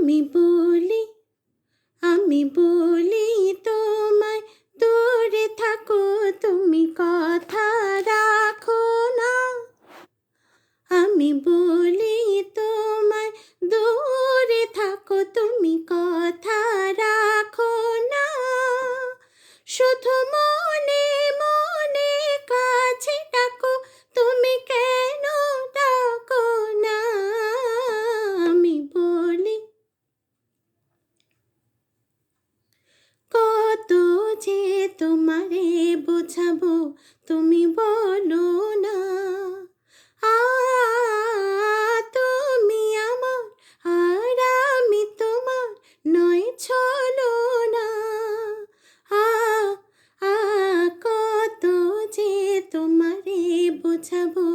আমি বলি আমি বলি বোঝাবো তুমি বলো না। আ, তুমি আমার, আর আমি তোমার নয় ছলো না। আ আ, কত যে তোমারে বোঝাবো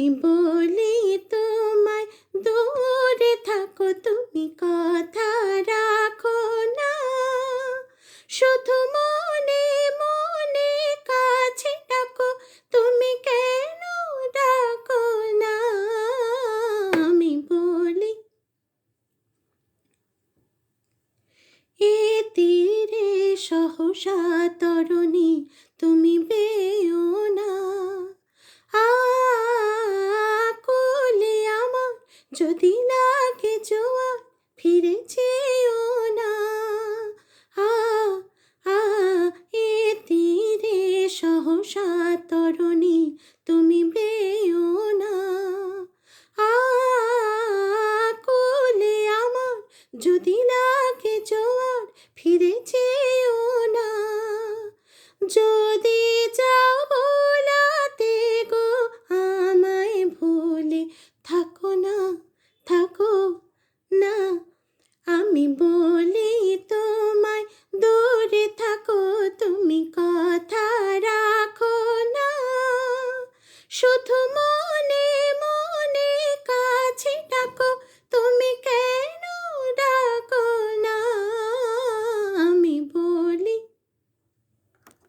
আমি বলি তোমায়, দূরে থাকো, তুমি কথা রাখো না। শুধু মনে মনে কাছে ডাকো, তুমি কেন ডাকো না? আমি বলি, এ তীরে সহসা তরণী, তুমি বেও যদি লাগে জোয়ার ফিরে যেও না। আ আ, এ তীরে সহসা তরণী, তুমি বেও না। আ, কোলে আমার যদি লাগে জোয়ার, ফিরে যেও না। আমি বলি